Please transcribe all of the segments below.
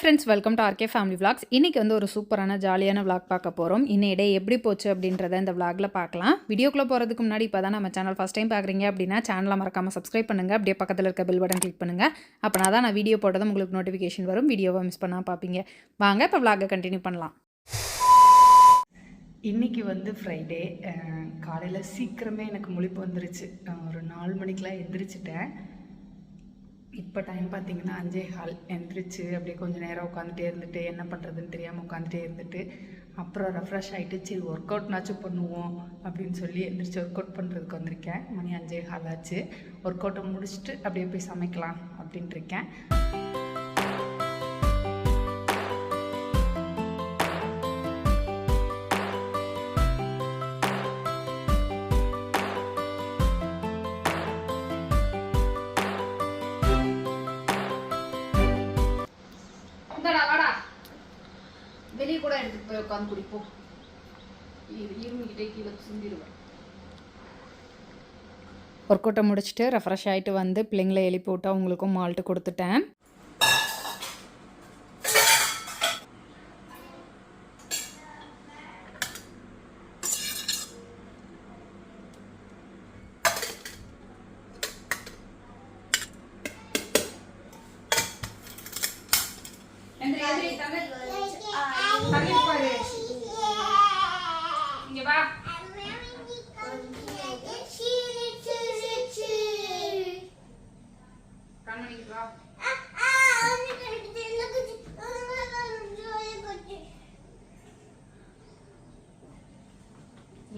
Friends welcome to RK family vlogs இன்றைக்கி வந்து ஒரு சூப்பரான ஜாலியான விளாக் பார்க்க போகிறோம் இன்னும் டே எப்படி போச்சு அப்படின்றத இந்த விளாகில் பார்க்கலாம். வீடியோக்குள்ளே போகிறதுக்கு முன்னாடி இப்போ தான் நம்ம சேனல் ஃபஸ்ட் டைம் பார்க்குறீங்க அப்படின்னா சேனலை மறக்காமல் சப்ஸ்கிரைப் பண்ணுங்கள் அப்படியே பக்கத்தில் இருக்க பெல் பட்டன் கிளிக் பண்ணுங்கள் அப்போனா தான் நான் வீடியோ போட்டதும் உங்களுக்கு நோட்டிஃபிகேஷன் வரும். வீடியோவை மிஸ் பண்ணால் பார்ப்பீங்க. வாங்க இப்போ விளாகை கண்டினியூ பண்ணலாம். இன்னைக்கு வந்து ஃப்ரைடே காலையில் சீக்கிரமே எனக்கு முழிப்பு வந்துருச்சு. ஒரு நாலு மணிக்கெலாம் எந்திரிச்சிட்டேன். இப்போ டைம் பார்த்தீங்கன்னா அஞ்சே ஹால் எந்திரிச்சு அப்படியே கொஞ்சம் நேரம் உட்காந்துட்டே இருந்துட்டு என்ன பண்ணுறதுன்னு தெரியாமல் உட்காந்துட்டே இருந்துட்டு அப்புறம் ரெஃப்ரெஷ் ஆகிட்டு சரி ஒர்க் அவுட்னாச்சும் பண்ணுவோம் அப்படின்னு சொல்லி எந்திரிச்சு ஒர்க் அவுட் பண்ணுறதுக்கு வந்திருக்கேன். மணி அஞ்சே ஹால் ஆச்சு. ஒர்க் அவுட்டை முடிச்சுட்டு அப்படியே போய் சமைக்கலாம் அப்படின்ட்டு இருக்கேன். உட்காந்து குடிப்போம். இருமிக்கிட்டே கீழே சிந்திடுவேன் ஒர்க் அவுட்டை முடிச்சுட்டு ரெஃப்ரெஷ் ஆகிட்டு வந்து பிள்ளைங்களை எழுப்பி விட்டு அவங்களுக்கும் மால்ட்டு கொடுத்துட்டேன் எந்திரி, எந்திரி, தங்கை. தங்கை பாரு. இங்க வா கண்மணிக்கு வா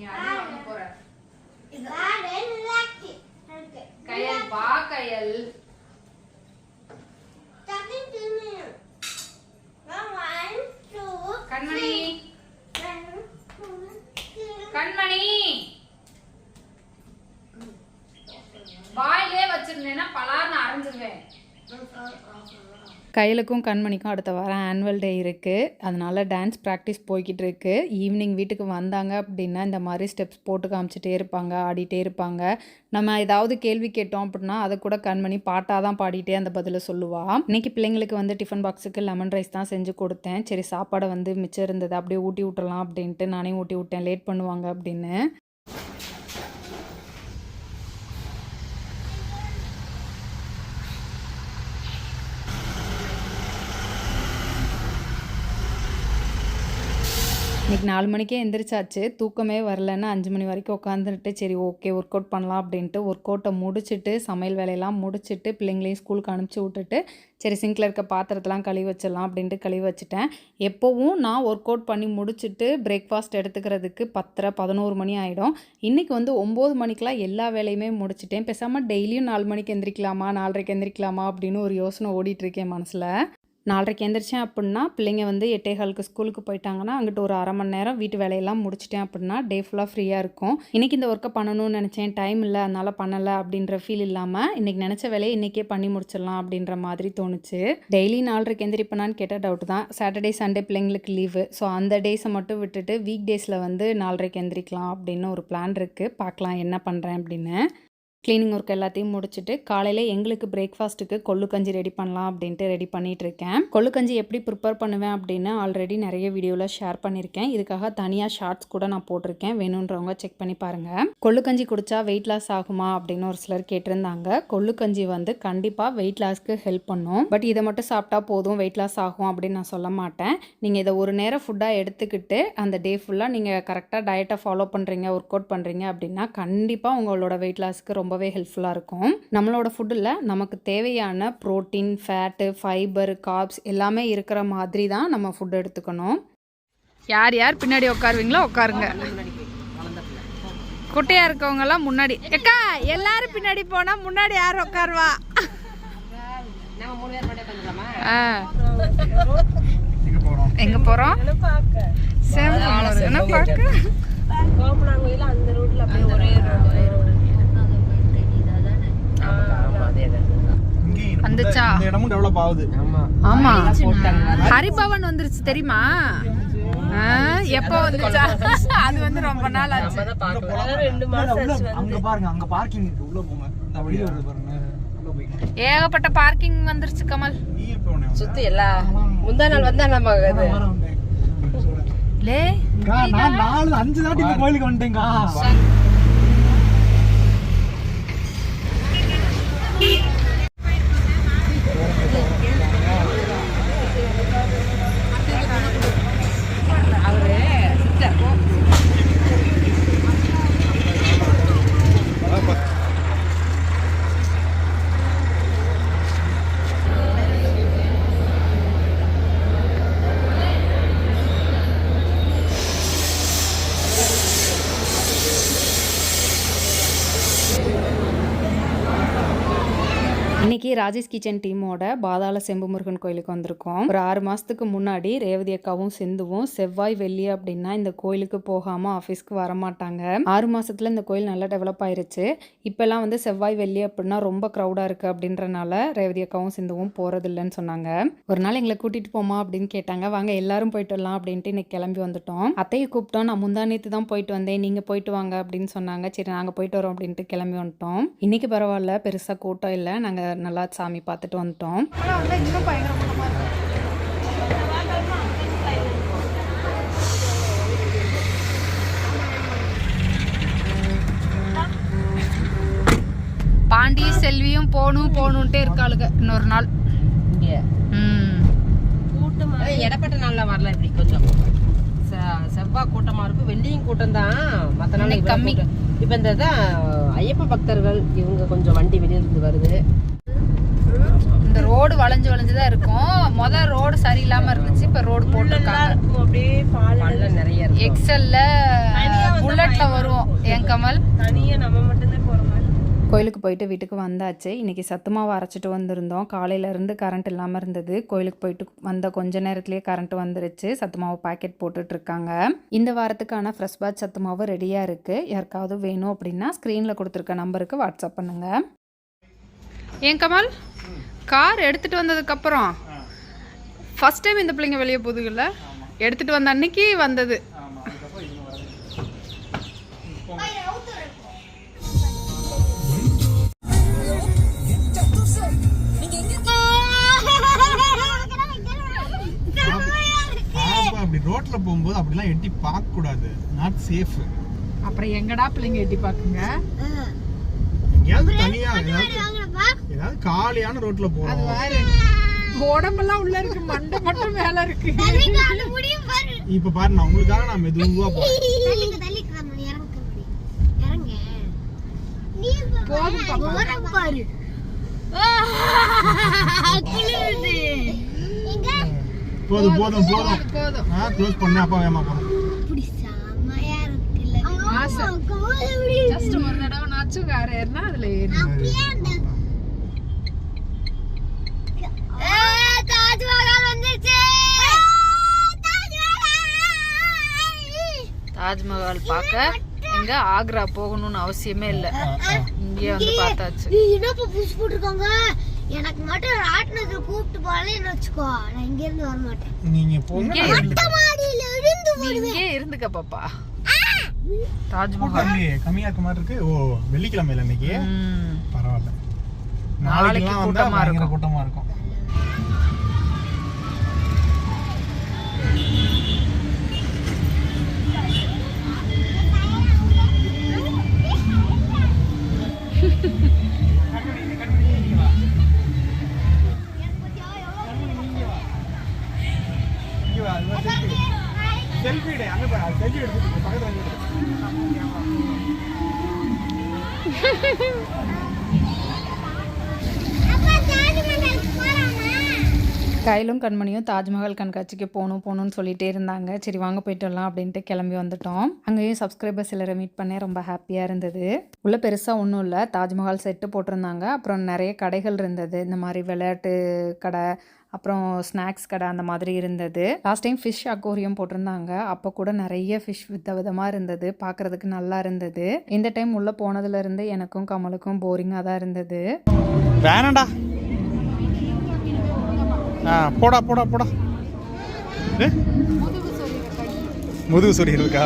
நீ அடி வாங்க போற கயல் வா கயல் கண்மணி கண்மணி வாயிலே வச்சிருந்தேன்னா பலார்னு அரைஞ்சிருவேன் கையிலுக்கும் கண்மணிக்கும் அடுத்த வாரம் ஆனுவல் டே இருக்குது அதனால் டான்ஸ் ப்ராக்டிஸ் போய்கிட்டு இருக்கு ஈவினிங் வீட்டுக்கு வந்தாங்க அப்படின்னா இந்த மாதிரி ஸ்டெப்ஸ் போட்டு காமிச்சிட்டே இருப்பாங்க ஆடிட்டே இருப்பாங்க. நம்ம ஏதாவது கேள்வி கேட்டோம் அப்படின்னா அதை கூட கண்மணி பாட்டாக தான் பாடிட்டே அந்த பதிலை சொல்லுவா. இன்னைக்கு பிள்ளைங்களுக்கு வந்து டிஃபன் பாக்ஸுக்கு லெமன் ரைஸ் தான் செஞ்சு கொடுத்தேன். சரி சாப்பாடை வந்து மிச்சம் இருந்தது அப்படியே ஊட்டி விட்டுறலாம் அப்படின்ட்டு நானே ஊட்டி விட்டேன். லேட் பண்ணுவாங்க அப்படின்னு. இன்றைக்கி நாலு மணிக்கே எந்திரிச்சாச்சு. தூக்கமே வரலன்னு அஞ்சு மணி வரைக்கும் உட்காந்துட்டு சரி ஓகே ஒர்க் அவுட் பண்ணலாம் அப்படின்ட்டு ஒர்க் அவுட்டை முடிச்சுட்டு சமையல் வேலையெல்லாம் முடிச்சுட்டு பிள்ளைங்களையும் ஸ்கூலுக்கு அனுப்பிச்சி விட்டுட்டு சரி சிங்கில் இருக்க பாத்திரத்தெலாம் கழுவி வச்சிடலாம் அப்படின்ட்டு கழுவி வச்சுட்டேன். எப்போவும் நான் ஒர்க் அவுட் பண்ணி முடிச்சுட்டு பிரேக்ஃபாஸ்ட் எடுத்துக்கிறதுக்கு பத்தரை பதினோரு மணி ஆகிடும் இன்றைக்கி வந்து ஒம்பது மணிக்கெலாம் எல்லா வேலையுமே முடிச்சிட்டேன். பேசாமல் டெய்லியும் நாலு மணிக்கு எந்திரிக்கலாமா நாலரைக்கு எந்திரிக்கலாமா அப்படின்னு ஒரு யோசனை ஓடிட்டுருக்கேன் மனசில். நாலரைக்கு எந்திரிச்சேன் அப்படின்னா பிள்ளைங்க வந்து எட்டே காலுக்கு ஸ்கூலுக்கு போயிட்டாங்கன்னா அங்கிட்டு ஒரு அரை மணி நேரம் வீட்டு வேலையெல்லாம் முடிச்சிட்டேன் அப்படின்னா டே ஃபுல்லாக ஃப்ரீயாக இருக்கும். இன்றைக்கி இந்த ஒர்க்கை பண்ணணும்னு நினச்சேன். டைம் இல்லை அதனால் பண்ணலை அப்படின்ற ஃபீல் இல்லாமல் இன்றைக்கி நினச்ச வேலையை இன்றைக்கே பண்ணி முடிச்சிடலாம் அப்படின்ற மாதிரி தோணுச்சு. டெய்லி நாலரைக்கு எந்திரிப்பேனான்னு கேட்டால் டவுட் தான். சாட்டர்டே சண்டே பிள்ளைங்களுக்கு லீவு ஸோ அந்த டேஸை மட்டும் விட்டுட்டு வீக் டேஸில் வந்து நாலரைக்கு எந்திரிக்கலாம் அப்படின்னு ஒரு பிளான் இருக்குது பார்க்கலாம் என்ன பண்ணுறேன் அப்படின்னு. க்ளீனிங் ஒர்க் எல்லாத்தையும் முடிச்சுட்டு காலையில் எங்களுக்கு பிரேக்ஃபாஸ்ட்டுக்கு கொள்ளுக்கஞ்சி ரெடி பண்ணலாம் அப்படின்ட்டு ரெடி பண்ணிட்டு இருக்கேன் எப்படி ப்ரிப்பேர் பண்ணுவேன் அப்படின்னு ஆல்ரெடி நிறைய வீடியோவில் ஷேர் பண்ணியிருக்கேன். இதுக்காக தனியாக ஷார்ட்ஸ் கூட நான் போட்டிருக்கேன். வேணுன்றவங்க செக் பண்ணி பாருங்கள் கொள்ளுக்கஞ்சி குடித்தா குடிச்சா வெயிட் லாஸ் ஆகுமா அப்படின்னு ஒரு சிலர் கேட்டிருந்தாங்க. கொள்ளுக்கஞ்சி வந்து கண்டிப்பாக வெயிட் லாஸ்க்கு ஹெல்ப் பண்ணும். பட் இதை மட்டும் சாப்பிட்டா போதும் வெயிட் லாஸ் ஆகும் அப்படின்னு நான் சொல்ல மாட்டேன். நீங்கள் இதை ஒரு நேரம் ஃபுட்டாக எடுத்துக்கிட்டு அந்த டே ஃபுல்லாக நீங்கள் கரெக்டாக டயட்டை ஃபாலோ பண்ணுறீங்க ஒர்க் அவுட் பண்ணுறீங்க அப்படின்னா கண்டிப்பாக உங்களோட வெயிட் லாஸ்க்கு ரொம்ப ரொம்பவே ஹெல்ப்ஃபுல்லாக இருக்கும். நம்மளோட ஃபுட்டில் நமக்கு தேவையான ப்ரோட்டீன் ஃபேட்டு ஃபைபர் கார்ப்ஸ் எல்லாமே இருக்கிற மாதிரி தான் நம்ம ஃபுட் எடுத்துக்கணும். யார் யார் பின்னாடி உட்காருவீங்களோ உட்காருங்க. குட்டையா இருக்கவங்கலாம் முன்னாடி. எக்கா எல்லாரும் பின்னாடி போனா முன்னாடி யார் உட்காருவா. எங்க போறோம்? பார்க்க? வந்துச்சா? இடமும் டெவலப் ஆகுது. ஆமா. ஹரிபவன் வந்துருச்சு தெரியுமா? எப்போ வந்துச்சா? அது வந்து ரொம்ப நாள் ஆச்சு. அங்க பாருங்க அங்க பார்க்கிங் இருக்கு. உள்ள போங்க. இந்த வெளிய வருது பாருங்க. ஏகப்பட்ட பார்க்கிங் வந்துருச்சு கமல்? சுத்தி எல்லா முந்தா நாள் வந்தா நம்ம. லே நான் நாலு அஞ்சு தாட்டி இந்த கோயிலுக்கு ராஜேஷ் கிச்சன் டீமோட பாதாள செம்பு முருகன் கோயிலுக்கு வந்திருக்கோம். ஒரு ஆறு மாதத்துக்கு முன்னாடி ரேவதி அக்காவும் சிந்துவும் செவ்வாய் வெள்ளி அப்படின்னா இந்த கோயிலுக்கு போகாமல் ஆஃபீஸ்க்கு வரமாட்டாங்க. ஆறு மாதத்தில் இந்த கோயில் நல்லா டெவலப் ஆயிருச்சு. இப்போல்லாம் வந்து செவ்வாய் வெள்ளி அப்படின்னா ரொம்ப க்ரௌடாக இருக்குது அப்படின்றனால ரேவதி அக்காவும் சிந்துவும் போறது இல்லைன்னு சொன்னாங்க. ஒரு நாள் எங்களை கூட்டிகிட்டு போமா அப்படின்னு கேட்டாங்க. வாங்க எல்லாரும் போயிட்டு வரலாம் அப்படின்ட்டு இன்னைக்கு கிளம்பி வந்துட்டோம். அத்தையை கூப்பிட்டோம். நான் முந்தானேத்து தான் போயிட்டு வந்தேன். நீங்கள் போயிட்டு வாங்க அப்படின்னு சொன்னாங்க. சரி நாங்கள் போயிட்டு வரோம் அப்படின்ட்டு கிளம்பி வந்துட்டோம். இன்னைக்கு பரவாயில்ல. பெருசாக கூட்டம் இல்லை. நாங்கள் நல்லா சாமி பார்த்துட்டு வந்துட்டோம். பாண்டி செல்வியும் போகணும் போகணுன்ட்டே இருக்காளுங்க இன்னொரு நாள். இங்க. ம். அது இடப்பட்ட நாள்ல வரல இப்படி கொஞ்சம். செ- செவ்வாய் கூட்டமா இருக்கும் வெள்ளியும் கூட்டம் தான். மத்த நாள் இன்னைக்கு கம்மி. இப்ப இந்த தான் ஐயப்ப பக்தர்கள் இவங்க கொஞ்சம் வண்டி வெளியில இருந்து வருது. இந்த ரோடு வளைஞ்சு வளைஞ்சு தான் இருக்கும். முத ரோடு சரியில்லாம இருந்துச்சு இப்ப ரோடு போட்டிருக்காங்க. நிறைய இருக்கு. எக்ஸல்ல புல்லட்ல வருவோம் ஏன் கமல். தனியா நம்ம மட்டும்தான் போற மாதிரி கோயிலுக்கு போயிட்டு வீட்டுக்கு வந்தாச்சு. இன்னைக்கு சத்துமாவை அரைச்சிட்டு வந்திருந்தோம். காலையில இருந்து கரண்ட் இல்லாம இருந்தது. கோயிலுக்கு போயிட்டு வந்த கொஞ்ச நேரத்திலேயே கரண்ட் வந்துருச்சு. சத்துமாவு பாக்கெட் போட்டுட்டு இருக்காங்க. இந்த வாரத்துக்கான ஃப்ரெஷ் பேட்ச் சத்துமாவு ரெடியா இருக்கு. யாருக்காவது வேணும் அப்படின்னா ஸ்க்ரீன்ல கொடுத்துருக்க நம்பருக்கு வாட்ஸ்அப் பண்ணுங்க. ஏன் கமல். கார் எடுத்துட்டு வந்ததுக்கு அப்புறம் ஃபர்ஸ்ட் டைம் இந்த பிள்ளைங்க வெளியே போகுதுல்ல எடுத்துட்டு வந்த அன்னைக்கு வந்தது. அப்படி ரோட்ல போகும்போது அப்படிலாம் எட்டி பார்க்க கூடாது நாட் சேஃப் அப்புறம் எங்கடா பிள்ளைங்க எட்டி பாக்குங்க எங்கேயாவது தனியா ஏதாவது காலியான ரோட்ல போறோம். உடம்பெல்லாம் உள்ள இருக்கு மண்டை மட்டும் மேல இருக்கு. இப்ப பாரு நான் உங்களுக்காக நான் மெதுவா போறேன். போதும் போதும் போதும் போதும். ஆ க்ளோஸ் பண்ண அப்பா வேமா போறோம் ஜஸ்ட் ஒரு தடவை நாச்சும் கார் ஏறினா அதுல ஏறி தாஜ்மஹால் பார்க்க எங்க ஆக்ரா போகணும்னு அவசியமே இல்ல. இங்கேயே வந்து பார்த்தாச்சு. என்னப்பா புதுசு போட்டிருக்காங்க? எனக்கு மட்டும் ராட்டினத்துல கூப்பிட்டு போகலன்னு வச்சுக்கோ. நான் இங்க இருந்து வர மாட்டேன் நீங்க போங்க இங்கே இங்கே இருந்துக்க பாப்பா. தாஜ்மஹால். கம்மி கம்மியா இருக்க மாதிரி இருக்கு. ஓ வெள்ளிக்கிழமையில இன்னைக்கு. பரவாயில்ல. நாளைக்கு கூட்டமா இருக்கும். கூட்டமா இருக்கும். செல்ஃபி அங்க செல்ஃபி எடுத்து பக்கத்துல வந்து கையிலும் கண்மணியும் தாஜ்மஹால் கண்காட்சிக்கு போகணும் போகணும்னு சொல்லிகிட்டே இருந்தாங்க. சரி வாங்க போயிட்டு வரலாம் அப்படின்ட்டு கிளம்பி வந்துட்டோம். அங்கேயும் சப்ஸ்கிரைபர்ஸ் சிலரை மீட் பண்ணேன் ரொம்ப ஹாப்பியாக இருந்தது. உள்ளே பெருசாக ஒன்றும் இல்லை. தாஜ்மஹால் செட்டு போட்டிருந்தாங்க. அப்புறம் நிறைய கடைகள் இருந்தது. இந்த மாதிரி விளையாட்டு கடை அப்புறம் ஸ்நாக்ஸ் கடை அந்த மாதிரி இருந்தது. லாஸ்ட் டைம் ஃபிஷ் அக்வோரியம் போட்டிருந்தாங்க. அப்போ கூட நிறைய ஃபிஷ் வித விதமாக இருந்தது. பார்க்குறதுக்கு நல்லா இருந்தது. இந்த டைம் உள்ளே போனதுலேருந்து எனக்கும் கமலுக்கும் போரிங்காக தான் இருந்தது. வேணாண்டா ஆ போடா போடா போடா? முதுகு சொறி இருக்கா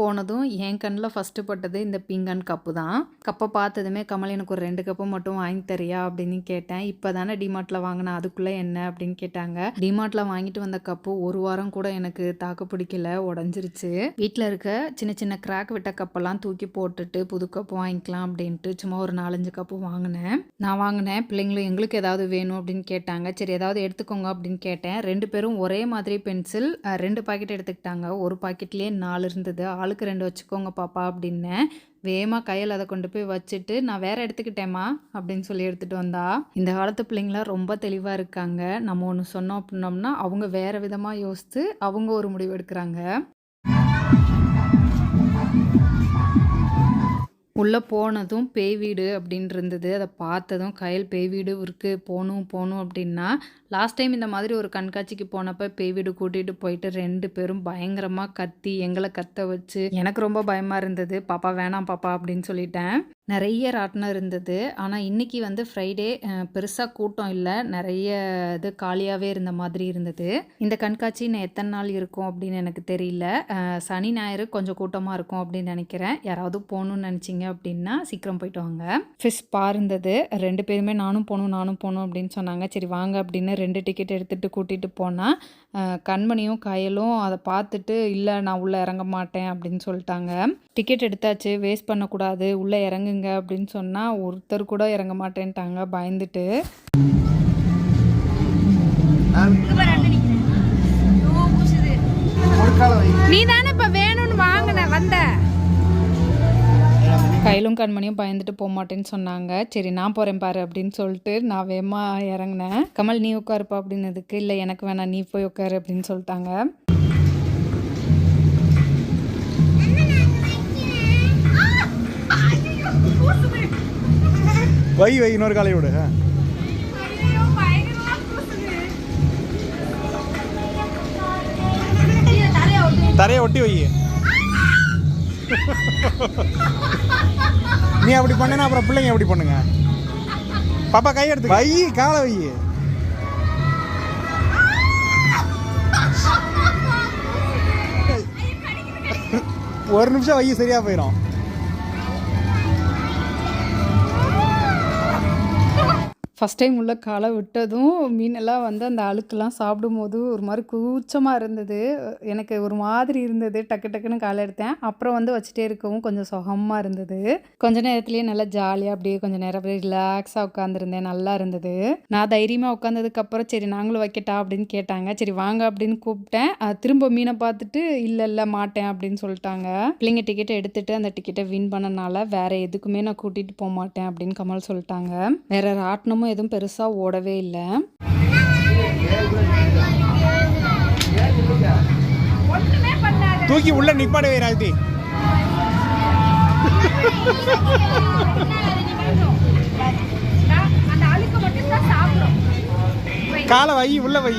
போனதும் என் கண்ணில் ஃபஸ்ட்டு பட்டது இந்த பிங்கன் கப்பு தான். கப்பை பார்த்ததுமே கமல் எனக்கு ஒரு ரெண்டு கப்பு மட்டும் வாங்கி தரியா? அப்படின்னு கேட்டேன். இப்போ தானே டிமார்ட்டில் வாங்கினேன் அதுக்குள்ளே என்ன அப்படின்னு கேட்டாங்க. டிமார்ட்டில் வாங்கிட்டு வந்த கப்பு ஒரு வாரம் கூட எனக்கு தாக்கு பிடிக்கல உடஞ்சிருச்சு. வீட்டில் இருக்க சின்ன சின்ன கிராக் விட்ட கப்பெல்லாம் தூக்கி போட்டுட்டு புது கப்பு வாங்கிக்கலாம் அப்படின்ட்டு சும்மா ஒரு நாலஞ்சு கப்பு வாங்கினேன். நான் வாங்கினேன். பிள்ளைங்களும் எங்களுக்கு ஏதாவது வேணும் அப்படின்னு கேட்டாங்க. சரி ஏதாவது எடுத்துக்கோங்க அப்படின்னு கேட்டேன். ரெண்டு பேரும் ஒரே மாதிரி பென்சில் ரெண்டு பாக்கெட் எடுத்துக்கிட்டாங்க. ஒரு பாக்கெட்லேயே நாலு இருந்தது. ஆள் ஆளுக்கு ரெண்டு வச்சுக்கோங்க பாப்பா அப்படின்னேன் வேகமாக கையில் அதை கொண்டு போய் வச்சுட்டு நான் வேறு எடுத்துக்கிட்டேம்மா அப்படின்னு சொல்லி எடுத்துகிட்டு வந்தா. இந்த காலத்து பிள்ளைங்களாம் ரொம்ப தெளிவாக இருக்காங்க. நம்ம ஒன்று சொன்னோம் அப்படின்னோம்னா அவங்க வேறு விதமாக யோசித்து அவங்க ஒரு முடிவு எடுக்கிறாங்க. உள்ளே போனதும் பேய் வீடு அப்படின்னு இருந்தது அதை பார்த்ததும் கையில் பேய் வீடு இருக்குது போகணும் போகணும் அப்படின்னா லாஸ்ட் டைம் இந்த மாதிரி ஒரு கண்காட்சிக்கு போனப்போ பேய் வீடு கூட்டிகிட்டு போயிட்டு ரெண்டு பேரும் பயங்கரமாக கத்தி எங்களை கத்த வச்சு எனக்கு ரொம்ப பயமாக இருந்தது. பாப்பா வேணாம் பாப்பா அப்படின்னு சொல்லிட்டேன். நிறைய ராட்டினம் இருந்தது. ஆனால் இன்னைக்கு வந்து ஃப்ரைடே பெருசாக கூட்டம் இல்லை. நிறைய இது காலியாகவே இருந்த மாதிரி இருந்தது. இந்த கண்காட்சி இன்னும் எத்தனை நாள் இருக்கும் அப்படின்னு எனக்கு தெரியல. சனி ஞாயிறு கொஞ்சம் கூட்டமாக இருக்கும் அப்படின்னு நினைக்கிறேன். யாராவது போகணும்னு நினச்சிங்க அப்படின்னா சீக்கிரம் போயிட்டு வாங்க. ஃபிஷ் பா இருந்தது. ரெண்டு பேருமே நானும் போகணும் நானும் போகணும் அப்படின்னு சொன்னாங்க. சரி வாங்க அப்படின்னு ரெண்டு டிக்கெட் எடுத்துகிட்டு கூட்டிகிட்டு போனால் கண்மணியும் கயலும் அதை பார்த்துட்டு இல்லை நான் உள்ளே இறங்க மாட்டேன் அப்படின்னு சொல்லிட்டாங்க. டிக்கெட் எடுத்தாச்சு. வேஸ்ட் பண்ணக்கூடாது. உள்ளே இறங்குங்க. அப்படின்னு சொன்னால் ஒருத்தர் கூட இறங்க மாட்டேன்ட்டாங்க பயந்துட்டு. நீ தானே இப்ப வேணும்னு வாங்கின வந்த. கையிலும் கண்மணியும் பயந்துட்டு போக மாட்டேன்னு சொன்னாங்க. சரி நான் போகிறேன் பாரு அப்படின்னு சொல்லிட்டு நான் வேகமா இறங்கினேன். கமல் நீ உட்காருப்பா அப்படின்னதுக்கு இல்லை எனக்கு வேணாம் நீ போய் உட்காரு அப்படின்னு சொல்லிட்டாங்க. வை வை இன்னொரு காலை விடு. தரையை ஒட்டி வை. நீ அப்படி பண்ணனா அப்புறம் பிள்ளைங்க எப்படி பண்ணுங்க? பாப்பா கை எடுத்து வை காலை வை. ஒரு நிமிஷம் வை சரியா போயிடும் ஃபஸ்ட் டைம் உள்ள காலை விட்டதும் மீனெல்லாம் வந்து அந்த அழுக்கெல்லாம் சாப்பிடும்போது ஒரு மாதிரி கூச்சமாக இருந்தது. எனக்கு ஒரு மாதிரி இருந்தது. டக்கு டக்குன்னு காலை எடுத்தேன். அப்புறம் வந்து வச்சுட்டே இருக்கவும் கொஞ்சம் சுகமாக இருந்தது. கொஞ்ச நேரத்துலேயே நல்லா ஜாலியாக அப்படியே கொஞ்சம் நேரம் அப்படியே ரிலாக்ஸாக உட்காந்துருந்தேன் நல்லா இருந்தது. நான் தைரியமாக உட்காந்ததுக்கப்புறம் சரி நாங்களும் வைக்கட்டா அப்படின்னு கேட்டாங்க. சரி வாங்க அப்படின்னு கூப்பிட்டேன். அது திரும்ப மீனை பார்த்துட்டு இல்லை இல்லை மாட்டேன் அப்படின்னு சொல்லிட்டாங்க. பிள்ளைங்க டிக்கெட்டை எடுத்துட்டு அந்த டிக்கெட்டை வின் பண்ணனால வேற எதுக்குமே நான் கூட்டிகிட்டு போக மாட்டேன் அப்படின்னு கமல் சொல்லிட்டாங்க. வேற ராட்டினமும் எதுவும் பெருசாக ஓடவே இல்லை. தூக்கி உள்ள நிப்பாடு வை ராஜி அந்த அழுக்க மட்டும் தான் சாப்பிடும். காலை வை உள்ள வை.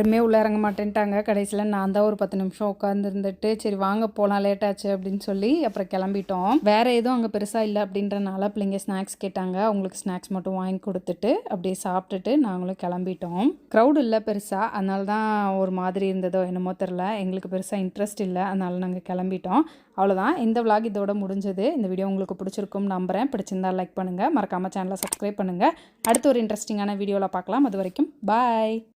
யாருமே உள்ளே இறங்க மாட்டேன்ட்டாங்க. கடைசியில் நான் தான் ஒரு பத்து நிமிஷம் உட்காந்துருந்துட்டு சரி வாங்க போகலாம் லேட் ஆச்சு அப்படின்னு சொல்லி அப்புறம் கிளம்பிட்டோம். வேறு எதுவும் அங்கே பெருசாக இல்லை அப்படின்றனால பிள்ளைங்க ஸ்நாக்ஸ் கேட்டாங்க. அவங்களுக்கு ஸ்நாக்ஸ் மட்டும் வாங்கி கொடுத்துட்டு அப்படியே சாப்பிட்டுட்டு நாங்களும் கிளம்பிட்டோம். க்ரௌட் இல்லை பெருசாக அதனால தான் ஒரு மாதிரி இருந்ததோ என்னமோ தெரில எங்களுக்கு பெருசாக இன்ட்ரெஸ்ட் இல்லை. அதனால நாங்கள் கிளம்பிட்டோம். அவ்வளோதான் இந்த விளாக் இதோட முடிஞ்சது. இந்த வீடியோ உங்களுக்கு பிடிச்சிருக்கும் நம்புகிறேன் பிடிச்சிருந்தா லைக் பண்ணுங்கள் மறக்காமல் சேனலை சப்ஸ்கிரைப் பண்ணுங்கள் அடுத்து ஒரு இன்ட்ரெஸ்டிங்கான வீடியோவில் பார்க்கலாம். அது வரைக்கும் பாய்